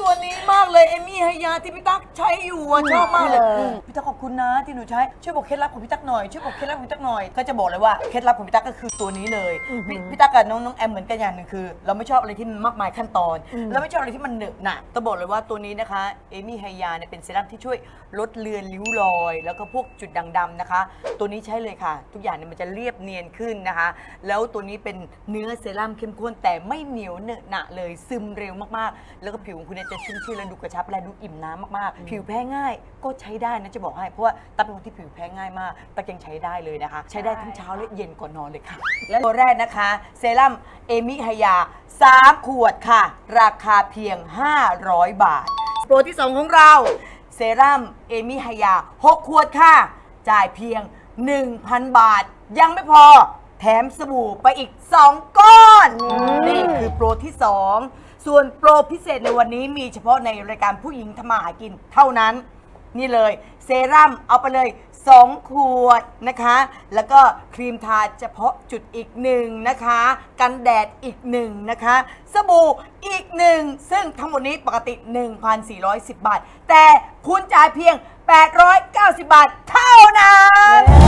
ตัวนี้มากเลยเอมี่ไฮยาที่พี่ตั๊กใช้อยู่อะชอบมากเลยอืมพี่ตั๊กขอบคุณนะที่หนูใช้ช่วยบอกเคล็ดลับของพี่ตั๊กหน่อยช่วยบอกเคล็ดลับของพี่ตั๊กหน่อยก็จะบอกเลยว่าเคล็ดลับของพี่ตั๊กก็คือตัวนี้เลยพี่พี่ตั๊กกับน้องน้องแอมเหมือนกันอย่างหนึ่งคือ เราไม่ชอบอะไรที่มันมากมายขั้นตอนเราไม่ชอบอะไรที่มันเหนอะหนะต้องบอกเลยว่าตัวนี้นะคะเอมี่ไฮยาเนี่ยเป็นเซรั่มที่ช่วยลดเลือนริ้วรอย แล้วก็พวกจุดด่างดำนะคะ ตัวนี้ใช้เลยค่ะ ทุกอย่างเนี่ยมันจะเรียบเนียนขึ้นนะคะ แล้วตัวนี้เป็นเนื้อเซรั่มเข้มข้นแต่ไม่เหนียวเหนอะหนะเลยซึมเร็วมากๆ แล้วก็ผิวของคุณเนี่ยจะชุ่มชื่นและดูกระชับและดูอิ่มน้ำมากๆ ผิวแพ้ง่ายก็ใช้ได้นะจะบอกให้ เพราะว่าตั๊กเป็นคนที่ผิวแพ้ง่ายมากตั๊กยังใช้ได้เลยนะคะ ใช้ได้ทั้งเช้าและเย็นก่อนนอนเลยค่ะ และตัวแรกนะคะ เซรั่มเอมิฮายา 3 ขวดค่ะ ราคาเพียง 500 บาท โปรที่ 2 ของเรา เซรั่มเอมิฮายา 6 ขวดค่ะ จ่ายเพียง 1,000 บาท ยังไม่พอ แถมสบู่ไปอีก 2 ก้อน นี่คือโปรที่ 2 ส่วนโปรพิเศษในวันนี้มีเฉพาะในรายการผู้หญิงทำมาหากินเท่านั้น นี่เลยเซรั่มเอาไปเลย 2 ขวดนะคะ แล้วก็ครีมทาเฉพาะจุดอีกหนึ่งนะคะ กันแดดอีกหนึ่งนะคะ สบู่อีกหนึ่งซึ่งทั้งหมดนี้ปกติ 1,410 บาท แต่คุณจ่ายเพียง 890 บาทเท่านั้น